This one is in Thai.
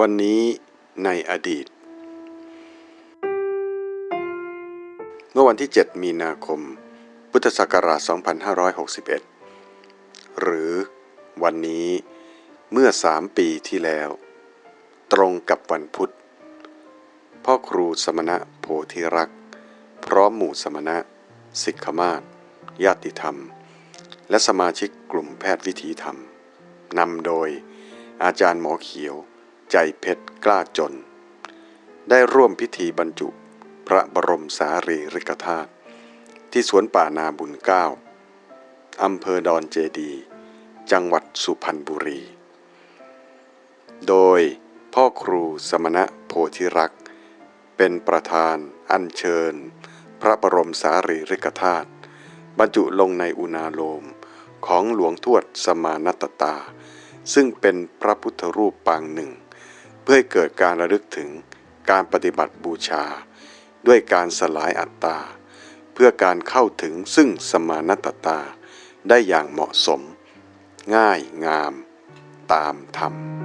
วันนี้ในอดีต เมื่อวันที่ 7 มีนาคม พุทธศักราช 2561 หรือวันนี้เมื่อสามปีที่แล้ว ตรงกับวันพุธ พ่อครูสมณะโพธิรักษ์ พร้อมหมู่สมณะ สิกขมาศญาติธรรม และสมาชิกกลุ่มแพทย์วิถีธรรมนำโดยอาจารย์หมอเขียว ใจเพชรกล้าจน ได้ร่วมพิธีบรรจุพระบรมสารีริกธาตุที่สวนป่านาบุญเก้าอำเภอดอนเจดี จังหวัดสุพรรณบุรี โดยพ่อครูสมณะโพธิรักษ์ เป็นประธานอัญเชิญ พระบรมสารีริกธาตุบรรจุลงในอุณาโลมของหลวงทวดสมานตตา ซึ่งเป็นพระพุทธรูปปางหนึ่ง เพื่อให้เกิดการระลึกถึงการปฏิบัติบูชา ด้วยการสลายอัตตา เพื่อการเข้าถึงซึ่งสมานัตตา ได้อย่างเหมาะสม ง่ายงาม ตามธรรม